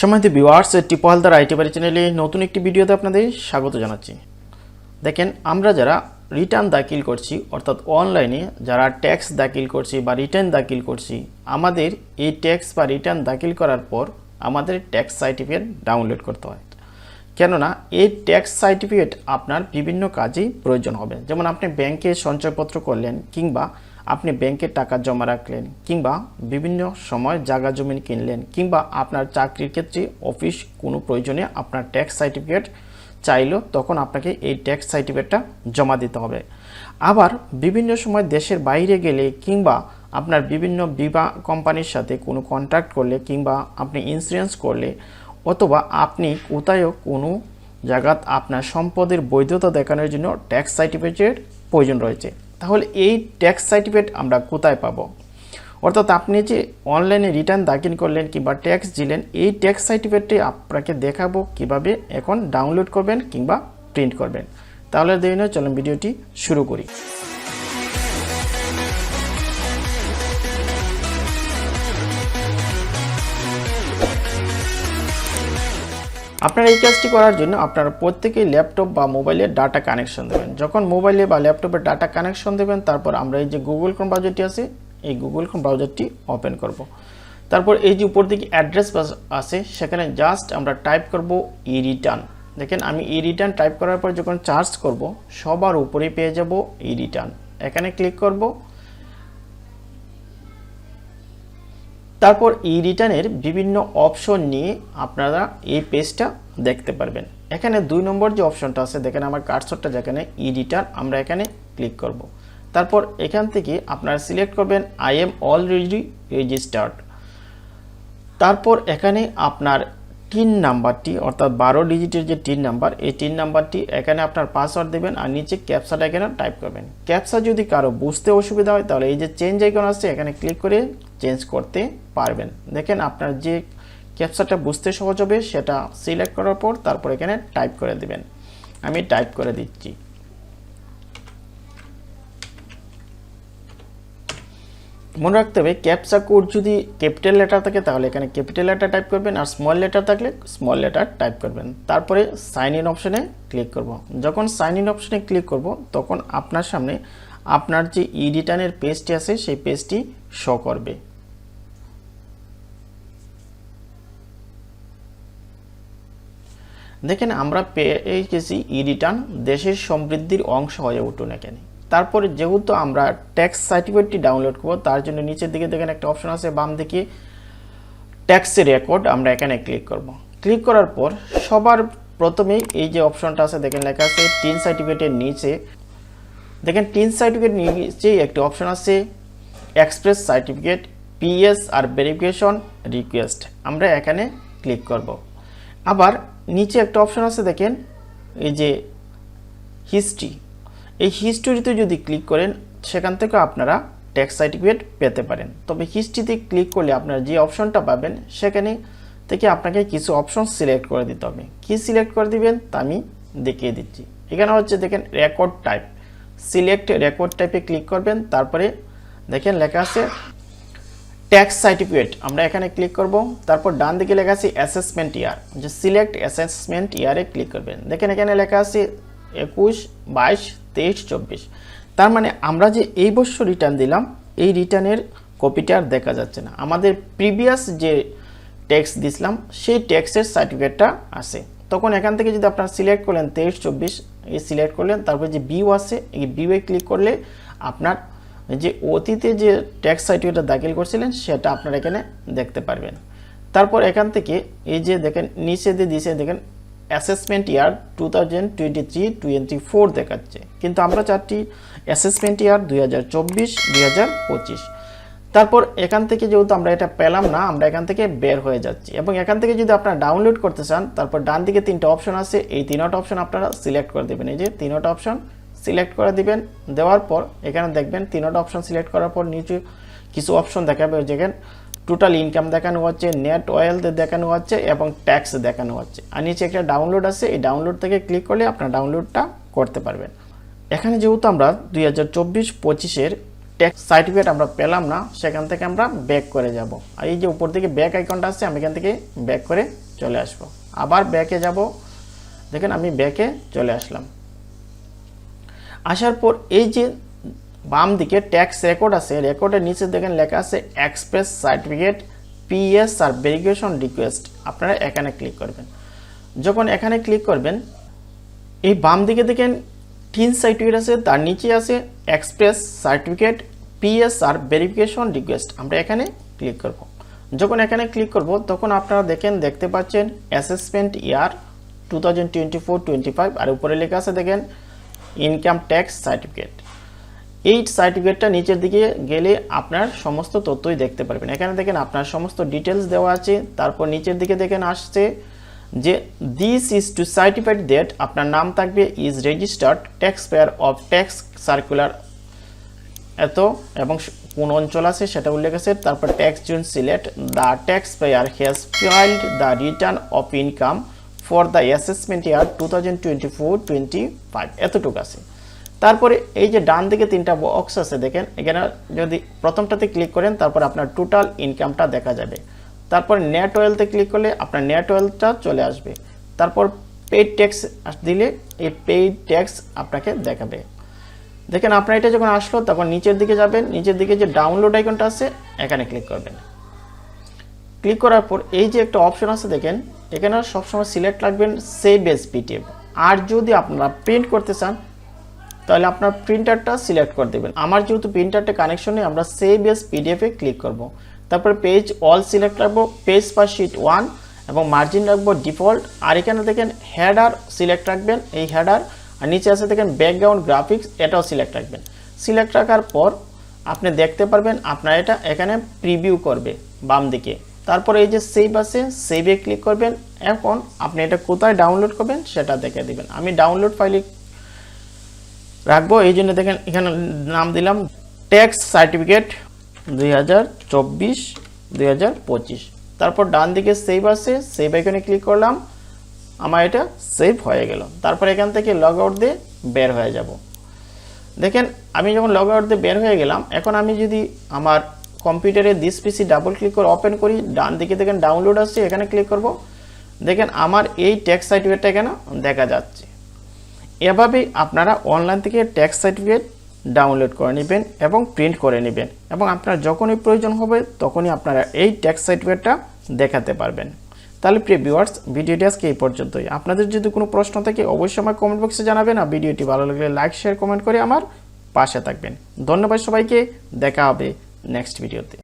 সম্মানিত viewers টিপলদার IT বাড়ি চ্যানেলে নতুন একটি ভিডিওতে আপনাদের স্বাগত জানাচ্ছি। দেখেন, আমরা যারা রিটার্ন দাখিল করছি, অর্থাৎ অনলাইনে যারা ট্যাক্স দাখিল করছি বা রিটার্ন দাখিল করছি, আমাদের এই ট্যাক্স বা রিটার্ন দাখিল করার পর আমাদের ট্যাক্স সার্টিফিকেট ডাউনলোড করতে হয়। কেননা, এই ট্যাক্স সার্টিফিকেট আপনার বিভিন্ন কাজেই প্রয়োজন হবে। যেমন আপনি ব্যাংকে সঞ্চয়পত্র করলেন কিংবা আপনি ব্যাংকে টাকা জমা রাখলেন কিংবা বিভিন্ন সময় জায়গা জমিন কিনলেন কিংবা আপনার চাকরির ক্ষেত্রে অফিস কোনো প্রয়োজনে আপনার ট্যাক্স সার্টিফিকেট চাইলো, তখন আপনাকে এই ট্যাক্স সার্টিফিকেটটা জমা দিতে হবে। আবার বিভিন্ন সময় দেশের বাইরে গেলে কিংবা আপনার বিভিন্ন বিমা কোম্পানির সাথে কোনো কন্ট্রাক্ট করলে কিংবা আপনি ইন্স্যুরেন্স করলে অথবা আপনি কোথায়ও কোনো জায়গাত আপনার সম্পদের বৈধতা দেখানোর জন্য ট্যাক্স সার্টিফিকেটের প্রয়োজন রয়েছে। তাহলে এই ট্যাক্স সার্টিফিকেট আমরা কোথায় পাবো? অর্থাৎ আপনি যে অনলাইনে রিটার্ন দাখিল করলেন কিংবা ট্যাক্স দিলেন, এই ট্যাক্স সার্টিফিকেটটি আপনাকে দেখাবো কীভাবে এখন ডাউনলোড করবেন কিংবা প্রিন্ট করবেন। তাহলে দেরি নয়, চলুন ভিডিওটি শুরু করি। আপনার এই কাজটি করার জন্য আপনারা প্রত্যেকেই ল্যাপটপ বা মোবাইলে ডাটা কানেকশন দেবেন। যখন মোবাইলে বা ল্যাপটপে ডাটা কানেকশন দেবেন, তারপর আমরা এই যে গুগল ক্রোম ব্রাউজারটি আছে, এই গুগল ক্রোম ব্রাউজারটি ওপেন করব। তারপর এই যে উপর দিকে অ্যাড্রেস আছে, সেখানে জাস্ট আমরা টাইপ করব ই রিটার্ন দেখেন আমি ই রিটার্ন টাইপ করার পর যখন চার্জ করব, সবার উপরে পেয়ে যাব ই রিটার্ন এখানে ক্লিক করব তারপর ই রিটার্নের বিভিন্ন অপশন নিয়ে আপনারা এই পেজটা দেখতে পারবেন। এখানে দুই নম্বর যে অপশনটা আছে, দেখেন আমার কার্সরটা যেখানে ই রিটার্ন, আমরা এখানে ক্লিক করব। তারপর এখান থেকে আপনারা সিলেক্ট করবেন আই এম অলরেডি রেজিস্টার্ড তারপর এখানে আপনার টিন নাম্বারটি, অর্থাৎ বারো ডিজিটের যে টিন নাম্বার, এই টিন নাম্বারটি এখানে আপনার পাসওয়ার্ড দেবেন আর নিচে ক্যাপসাটা এখানে টাইপ করবেন। ক্যাপসা যদি কারও বুঝতে অসুবিধা হয়, তাহলে এই যে চেঞ্জ আইকন আছে, এখানে ক্লিক করে চেঞ্জ করতে পারবেন। দেখেন আপনার যে ক্যাপসাটা বুঝতে সহজ হবে, সেটা সিলেক্ট করার পর তারপর এখানে টাইপ করে দিবেন। আমি টাইপ করে দিচ্ছি। মনে রাখতে হবে ক্যাপসা কোড যদি ক্যাপিটাল লেটার থাকে, তাহলে এখানে ক্যাপিটাল লেটার টাইপ করবেন, আর স্মল লেটার থাকলে স্মল লেটার টাইপ করবেন। তারপরে সাইন ইন অপশনে ক্লিক করব। যখন সাইন ইন অপশনে ক্লিক করব, তখন আপনার সামনে আপনার যে ই রিটার্নের পেজটি আছে, সেই পেজটি শো করবে। দেখেন আমরা পেয়ে গেছি ই রিটার্ন দেশের সমৃদ্ধির অংশ হয়ে উঠুন এখানে। তারপরে যেহেতু আমরা ট্যাক্স সার্টিফিকেটটি ডাউনলোড করব, তার জন্য নিচের দিকে দেখেন একটা অপশন আছে, বাম দিকে ট্যাক্সের রেকর্ড আমরা এখানে ক্লিক করব। ক্লিক করার পর সবার প্রথমেই এই যে অপশনটা আছে, দেখেন লেখা আছে টিন সার্টিফিকেটের নিচে। দেখেন টিন সার্টিফিকেট নিচেই একটি অপশন আছে এক্সপ্রেস সার্টিফিকেট পিএস আর ভেরিফিকেশন রিকোয়েস্ট আমরা এখানে ক্লিক করব। আবার নিচে একটা অপশন আছে দেখেন, এই যে হিস্ট্রি এই হিস্টোরিতে যদি ক্লিক করেন, সেখান থেকে আপনারা ট্যাক্স সার্টিফিকেট পেতে পারেন। তবে হিস্ট্রিতে ক্লিক করলে আপনারা যে অপশনটা পাবেন, সেখানে থেকে আপনাকে কিছু অপশন সিলেক্ট করে দিতে হবে। কি সিলেক্ট করে দিবেন? তা আমি দেখিয়ে দিচ্ছি। এখানে হচ্ছে দেখেন রেকর্ড টাইপ সিলেক্ট রেকর্ড টাইপে ক্লিক করবেন, তারপরে দেখেন লেখা আছে ট্যাক্স সার্টিফিকেট আমরা এখানে ক্লিক করব। তারপর ডান দিকে লেখা আছে অ্যাসেসমেন্ট ইয়ার যে সিলেক্ট অ্যাসেসমেন্ট ইয়ারে ক্লিক করবেন। দেখেন এখানে লেখা আছে একুশ, বাইশ, তেইশ, চব্বিশ। তার মানে আমরা যে এই বছর রিটার্ন দিলাম, এই রিটার্নের কপিটা আর দেখা যাচ্ছে না। আমাদের প্রিভিয়াস যে ট্যাক্স দিছিলাম, সেই ট্যাক্সের সার্টিফিকেটটা আছে। তখন এখান থেকে যদি আপনারা সিলেক্ট করলেন তেইশ, চব্বিশ, এই সিলেক্ট করলেন, তারপরে যে বিউ আছে, এই বিউয়ে ক্লিক করলে আপনার যে অতীতে যে ট্যাক্স সার্টিফিকেটটা দাখিল করছিলেন, সেটা আপনারা এখানে দেখতে পারবেন। তারপর এখান থেকে এই যে দেখেন, নিচে দিয়ে দিয়েছে, দেখেন assessment year two thousand twenty three twenty four দেখাচ্ছে। কিন্তু আমরা চারটি অ্যাসেসমেন্ট ইয়ার দুই হাজার চব্বিশ দুই হাজার পঁচিশ তারপর এখান থেকে যেহেতু আমরা এটা পেলাম না, আমরা এখান থেকে বের হয়ে যাচ্ছি। এবং এখান থেকে যদি আপনারা ডাউনলোড করতে চান, তারপর ডান দিকে তিনটা অপশন আছে, এই তিনটা অপশন আপনারা সিলেক্ট করে দেবেন। এই যে তিনটা অপশন সিলেক্ট করে দিবেন। দেওয়ার পর এখানে দেখবেন তিনটা অপশন সিলেক্ট করার পর নিচে কিছু অপশন দেখাবে যেখানে টোটাল ইনকাম দেখানো হচ্ছে নেট ওয়েলথ দেখানো হচ্ছে এবং ট্যাক্স দেখানো হচ্ছে। আর নিচে একটা ডাউনলোড আছে, এই ডাউনলোড থেকে ক্লিক করলে আপনার ডাউনলোডটা করতে পারবেন। এখানে যেহেতু আমরা দুই হাজার চব্বিশ পঁচিশের ট্যাক্স সার্টিফিকেট আমরা পেলাম না, সেখান থেকে আমরা ব্যাক করে যাব। আর এই যে উপর থেকে ব্যাক আইকনটা আসছে আমি এখান থেকে ব্যাক করে চলে আসব। আবার ব্যাকে যাব। দেখেন আমি ব্যাকে চলে আসলাম। আসার পর এই যে বাম দিকে ট্যাক্স রেকর্ড আছে রেকর্ডের নিচে দেখেন লেখা আছে এক্সপ্রেস সার্টিফিকেট পিএস আর ভেরিফিকেশন রিকোয়েস্ট আপনারা এখানে ক্লিক করবেন। যখন এখানে ক্লিক করবেন, এই বাম দিকে দেখেন তিন সার্টিফিকেট আছে, তার নিচে আছে এক্সপ্রেস সার্টিফিকেট পিএস আর ভেরিফিকেশন রিকোয়েস্ট আমরা এখানে ক্লিক করব। যখন এখানে ক্লিক করব, তখন আপনারা দেখেন, দেখতে পাচ্ছেন assessment year two thousand twenty four twenty five আর উপরে লেখা আছে দেখেন ইনকাম ট্যাক্স সার্টিফিকেট এই সার্টিফিকেটটা নিচের দিকে গেলে আপনার সমস্ত তথ্যই দেখতে পারবেন। এখানে দেখেন আপনার সমস্ত ডিটেলস দেওয়া আছে। তারপর নিচের দিকে দেখেন আসছে যে this is to certified that আপনার নাম থাকবে is registered tax payer of tax circular এত, এবং কোন অঞ্চল আছে সেটা উল্লেখ আছে। তারপর tax June select the tax payer has filed the return of income for the assessment year two thousand twenty four twenty five এতটুকু আছে। তারপরে এই যে ডান দিকে তিনটা বক্স আছে, দেখেন, এখানে যদি প্রথমটাতে ক্লিক করেন, তারপর আপনার টোটাল ইনকামটা দেখা যাবে। তারপর নেট ওয়েলতে ক্লিক করলে আপনার নেট ওয়েলটা চলে আসবে। তারপর পেইড ট্যাক্স দিলে এই পেইড ট্যাক্স আপনাকে দেখাবে। দেখেন, আপনার এটা যখন আসলো, তখন নিচের দিকে যাবেন, নিচের দিকে যে ডাউনলোড আইকনটা আছে, এখানে ক্লিক করবেন। ক্লিক করার পর এই যে একটা অপশন আছে, দেখেন এখানে সবসময় সিলেক্ট রাখবেন সেভ এস পিটিএফ আর যদি আপনারা প্রিন্ট করতে চান, তাহলে আপনার প্রিন্টারটা সিলেক্ট করে দেবেন। আমার যেহেতু প্রিন্টারটা কানেকশন আমরা সেভ এস পিডিএফে ক্লিক করব। তারপরে পেজ অল সিলেক্ট রাখব পেজ পার শিট ওয়ান এবং মার্জিন রাখব ডিফল্ট আর এখানে দেখেন হেডার সিলেক্ট রাখবেন, এই হেডার আর নিচে আছে দেখেন ব্যাকগ্রাউন্ড গ্রাফিক্স এটাও সিলেক্ট রাখবেন। সিলেক্ট রাখার পর আপনি দেখতে পারবেন আপনার এটা এখানে প্রিভিউ করবে বাম দিকে তারপরে এই যে সেভ আছে সেভে ক্লিক করবেন। এখন আপনি এটা কোথায় ডাউনলোড করবেন সেটা দেখে দিবেন। আমি ডাউনলোড ফাইলে রাখব। এই জন্য দেখেন, এখানে নাম দিলাম ট্যাক্স সার্টিফিকেট দুই হাজার চব্বিশ, দুই হাজার পঁচিশ। তারপর ডান দিকে সেভ আছে সেভ এখানে ক্লিক করলাম। আমার এটা সেভ হয়ে গেল। তারপর এখান থেকে লগ আউট দিয়ে বের হয়ে যাব। দেখেন, আমি যখন লগ আউট দিয়ে বের হয়ে গেলাম, এখন আমি যদি আমার কম্পিউটারে দিস পিসি ডাবল ক্লিক করে ওপেন করি, ডান দিকে দেখেন ডাউনলোড আসছে, এখানে ক্লিক করব। দেখেন আমার এই ট্যাক্স সার্টিফিকেটটা এখানে দেখা যাচ্ছে। এভাবেই আপনারা অনলাইন থেকে ট্যাক্স সার্টিফিকেট ডাউনলোড করে নেবেন এবং প্রিন্ট করে নেবেন এবং আপনার যখনই প্রয়োজন হবে তখনই আপনারা এই ট্যাক্স সার্টিফিকেটটা দেখাতে পারবেন। তাহলে প্রিয় ভিউয়ার্স ভিডিওটি আজকে এই পর্যন্তই। আপনাদের যদি কোনো প্রশ্ন থাকে অবশ্যই আমার কমেন্ট বক্সে জানাবেন আর ভিডিওটি ভালো লাগলে লাইক শেয়ার কমেন্ট করে আমার পাশে থাকবেন। ধন্যবাদ সবাইকে, দেখা হবে। নেক্সট ভিডিওতে